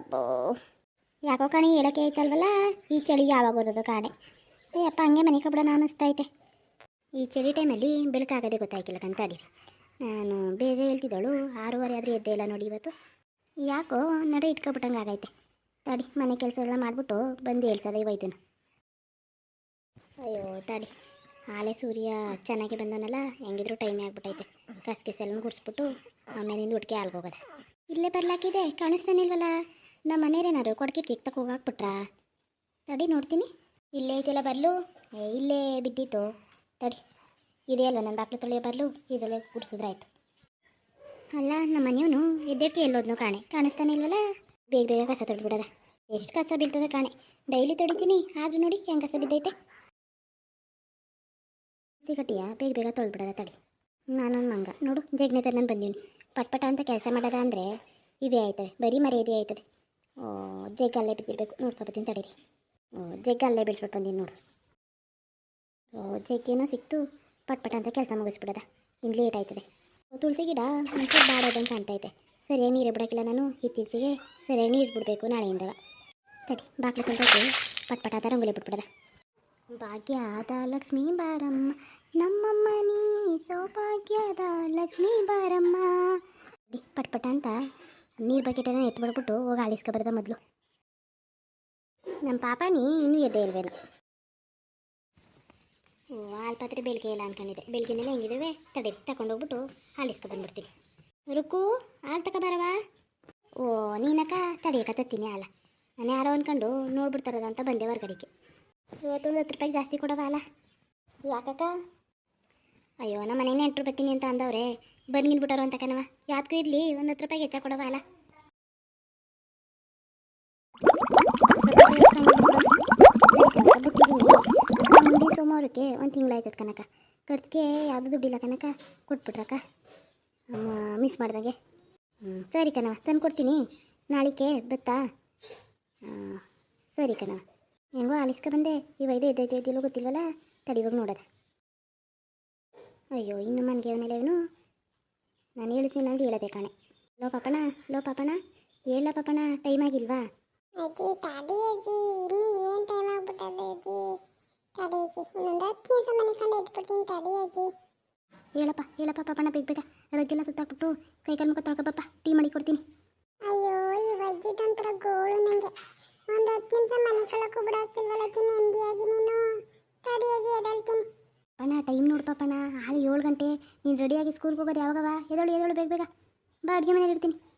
ಅಬ್ಬೋ ಯಾಕೋ ಕಣಿ ಹೇಳಕ್ಕೆ ಆಯ್ತಲ್ವಲ್ಲ? ಈ ಚಳಿ ಯಾವಾಗ ಓದೋದು ಕಾಣೆ? ಅಪ್ಪ ಹಂಗೆ ಮನೆ ನಾನು ಅನಿಸ್ತೈತೆ ಈ ಚಳಿ ಟೈಮಲ್ಲಿ ಬೆಳಕಾಗದೆ ಗೊತ್ತಾಯ್ಕಿಲ್ಲ ಕಂತಾಡಿರಿ ನಾನು ಬೇಗ ಹೇಳ್ತಿದ್ದಳು, ಆರೂವರೆ ಆದರೂ ಎದ್ದೇ ಇಲ್ಲ ನೋಡಿ ಇವತ್ತು. ಯಾಕೋ ನಡೆ ಇಟ್ಕೊಬಿಟ್ಟಂಗೆ ಆಗೈತೆ. ತಡಿ, ಮನೆ ಕೆಲಸ ಎಲ್ಲ ಮಾಡಿಬಿಟ್ಟು ಬಂದು ಹೇಳ್ಸದೆ ಇವೈದನು ಅಯ್ಯೋ ತಡಿ ಹಾಲೆ ಸೂರ್ಯ ಚೆನ್ನಾಗಿ ಬಂದವನಲ್ಲ, ಹೆಂಗಿದ್ರು ಟೈಮೇ ಆಗ್ಬಿಟ್ಟೈತೆ. ಕಸ್ ಕಿಸೆಲ್ಲ ಗುಡಿಸ್ಬಿಟ್ಟು ಆಮೇಲಿಂದ ಉಟ್ಕೆ ಆಲ್ಗೋಗದೆ ಇಲ್ಲೇ ಬರ್ಲಾಕಿದೆ, ಕಾಣಿಸ್ತಾನಿಲ್ವಲ್ಲ? ನಮ್ಮ ಮನೇರೇನಾರು ಕೊಡಕ್ಕೆ ಕೇಕ್ ತಕ್ಕ ಹೋಗಾಕ್ಬಿಟ್ರಾ ತಡಿ ನೋಡ್ತೀನಿ. ಇಲ್ಲೇ ಐತಿಲ್ಲ ಬರಲು? ಏ, ಇಲ್ಲೇ ಬಿದ್ದಿತ್ತು. ತಡಿ. ಇದೆ ಅಲ್ವ ನನ್ನ ಬಾಕ್ಲು ತೊಳೆಯೋ ಬರಲು? ಇದರೊಳಗೆ ಗುಡಿಸಿದ್ರಾಯ್ತು ಅಲ್ಲ ನಮ್ಮ ಮನೆಯವನು ಎದ್ದೇಟಿ ಎಲ್ಲೋದ್ನು ಕಾಣೆ. ಕಾಣಿಸ್ತಾನೆ ಇಲ್ವಲ್ಲ ಬೇಗ ಬೇಗ ಕಸ ತೊಳೆದ್ಬಿಡದ ಎಷ್ಟು ಕಸ ಬೀಳ್ತದೆ ಕಾಣೆ. ಡೈಲಿ ತೊಡಿತೀನಿ. ಆದರೂ ನೋಡಿ ಹೆಂಗೆ ಕಸ ಬಿದ್ದೈತೆ. ಸಿಗಟಿಯ ಬೇಗ ಬೇಗ ತೊಳೆದ್ಬಿಡದ ತಡಿ. ನಾನೊಂದು ಮಂಗ. ನೋಡು, ಜಗ್ನೆ ನಾನು ಬಂದೀನಿ ಪಟ್ಪಟ ಅಂತ ಕೆಲಸ ಮಾಡೋದ ಅಂದರೆ ಇವೇ ಆಯ್ತವೆ, ಬರೀ ಮರ್ಯಾದೆ ಆಯ್ತದೆ. ಓ ಜಗ್ ಅಲ್ಲೇ ಬಿದ್ದಿರ್ಬೇಕು. ನೋಡ್ಕೊಬತ್ತೀನಿ ತಡೀರಿ. ಓ ಜಗ್ ಅಲ್ಲೇ ಬಂದೀನಿ ನೋಡು. ಓ, ಜಗ್ಗೇನೋ ಸಿಕ್ತು. ಪಟ್ಪಟ ಅಂತ ಕೆಲಸ ಮುಗಿಸ್ಬಿಡದ. ಇನ್ನು ಲೇಟ್ ಆಯ್ತದೆ. ತುಳಸಿ ಗಿಡ ಮುಂಚೆ ಬಾಡೋದಂತ ಕಾಣ್ತೈತೆ ಸರಿಯಾಗಿ ನೀರು ಬಿಡೋಕ್ಕಿಲ್ಲ ನಾನು. ಇತ್ತೀಚೆಗೆ ಸರಿಯಾಗಿ ನೀರು ಬಿಡಬೇಕು ನಾಳೆಯಿಂದ ತಡಿ, ಬಾಕ್ಲಿ ಸ್ವಲ್ಪ ಪಟ್ಪಟ ಅಂತ ರಂಗೋಲಿ ಬಿಟ್ಬಿಡದ. ಭಾಗ್ಯದ ಲಕ್ಷ್ಮೀ ಬಾರಮ್ಮ. ನಮ್ಮಮ್ಮ ನೀ ಸೌಭಾಗ್ಯದ ಲಕ್ಷ್ಮೀ ಬಾರಮ್ಮ. ಪಟ್ಪಟ ಅಂತ ನೀರು ಬಕೆಟನ್ನ ಎತ್ಬಿಡ್ಬಿಟ್ಟು ಹೋಗಿ ಆಲಿಸ್ಕೊಬಾರ್ದ ಮೊದಲು. ನಮ್ಮ ಪಾಪ ನೀ ಇನ್ನೂ ಎದ್ದೇ ಇಲ್ವೇನು. ಓ ಹಾಲು ಪಾತ್ರೆ ಬೆಳಗ್ಗೆ ಇಲ್ಲ ಅನ್ಕೊಂಡಿದ್ದೆ. ಬೆಳಗ್ಗೆನೆಲ್ಲ ಹೆಂಗಿದ್ದಾವೆ ತಡಿ ತಗೊಂಡೋಗ್ಬಿಟ್ಟು ಹಾಲಿಸ್ಕೊ ಬಂದ್ಬಿಡ್ತೀನಿ ರುಕು ಹಾಲು ಬರವಾ? ಓ, ನೀನಕ್ಕ ತಡಿಯಕ್ಕ ತತ್ತೀನಿ ಹಾಲ. ನಾನು ಯಾರೋ ಅಂದ್ಕೊಂಡು ನೋಡ್ಬಿಡ್ತಾರದ ಅಂತ ಬಂದೆ ಹೊರ್ಗಡೆಗೆ. ಇವತ್ತೊಂದು ಹತ್ತು ರೂಪಾಯಿ ಜಾಸ್ತಿ ಕೊಡವ ಯಾಕಕ್ಕ? ಅಯ್ಯೋ, ನಮ್ಮ ಮನೆಗೆ ರೂಪಾಯಿ ಬರ್ತೀನಿ ಅಂತ ಅಂದವ್ರೆ. ಬಂದ್ಗಿನ್ಬಿಟ್ಟಾರು ಅಂತ ಕಣವ ಯಾತಕ್ಕೂ ಇರಲಿ, ಒಂದು ಹತ್ತು ರೂಪಾಯಿ ಹೆಚ್ಚ ಕೊಡವ ಅಲ್ಲ? ಮುಂದಿನ ಸೋಮವಾರಕ್ಕೆ ಒಂದು ತಿಂಗಳಾಯ್ತದ ಕನಕ ಖರ್ಚಿಗೆ ಯಾವುದು ದುಡ್ಡಿಲ್ಲ ಕನಕ ಕೊಟ್ಬಿಟ್ರಕ್ಕ. ಮಿಸ್ ಮಾಡಿದಾಗೆ. ಹ್ಞೂ ಸರಿ ಕಣವ ತಂದು ಕೊಡ್ತೀನಿ ನಾಳಿಕೆ ಬತ್ತಾ? ಸರಿ ಕಣವ ಹೆಂಗೋ ಆಲಿಸ್ಕ ಬಂದೆ. ಈ ವೈದ್ಯ ಇದ್ದೈತೆ ಎದ್ದಿಲ್ಲೋ ಗೊತ್ತಿಲ್ವಲ್ಲ? ತಡಿವಾಗ ನೋಡೋದ. ಅಯ್ಯೋ ಇನ್ನು ಮನ್ಗೆ ಅವನೆಲ್ಲ ಇವನು ನಾನು ಹೇಳಿಸ್ತೀನಿ ಅಲ್ಲಿ ಹೇಳದೆ ಕಾಣೆ. ಲೋ ಪಾಪಣ ಲೋ ಪಾಪಣ ಹೇಳ ಪಾಪಣ ಟೈಮ್ ಆಗಿಲ್ವಾ? ಅಜ್ಜಿ ತಡಿ ಅಜ್ಜಿ ಇನ್ನು ಏನು ಟೈಮ್ ಆಗ್ಬಿಟ್ಟದೆ ಅಜ್ಜಿ? ತಡಿ ಅಜ್ಜಿ ಇನ್ನೊಂದು ಹತ್ತು ನಿಮಿಷ ಮನೆ ಕಂಡು ಎದ್ಬಿಡ್ತೀನಿ ತಡಿ ಅಜ್ಜಿ. ಹೇಳಪ್ಪ ಹೇಳಪ್ಪ ಪಾಪಣ ಬೇಗ ಬೇಗ. ಅದಕ್ಕೆಲ್ಲ ಸುತ್ತಾಕ್ಬಿಟ್ಟು ಕೈ ಕಾಲು ಮುಖ ತೊಳ್ಕೊಬಪ್ಪ ಟೀ ಮಾಡಿ ಕೊಡ್ತೀನಿ. ಅಯ್ಯೋ ಈ ಅಜ್ಜಿದೊಂಥರ ಗೋಳು ನನಗೆ ಒಂದು ನಿಮಿಷ ಮನೆ ನೀನು. ಪಣ ಟೈಮ್ ನೋಡು ಅಣ್ಣ ಹಾಲು ಏಳು ಗಂಟೆ. ನೀನು ರೆಡಿಯಾಗಿ ಸ್ಕೂಲ್ಗೆ ಹೋಗೋದು ಯಾವಾಗವ? ಎದೋಳು ಎದೋಳು ಬೇಗ ಬೇಗ. ಬಾ, ಅಡುಗೆ ಮನೆಗೆ ಇರ್ತೀನಿ.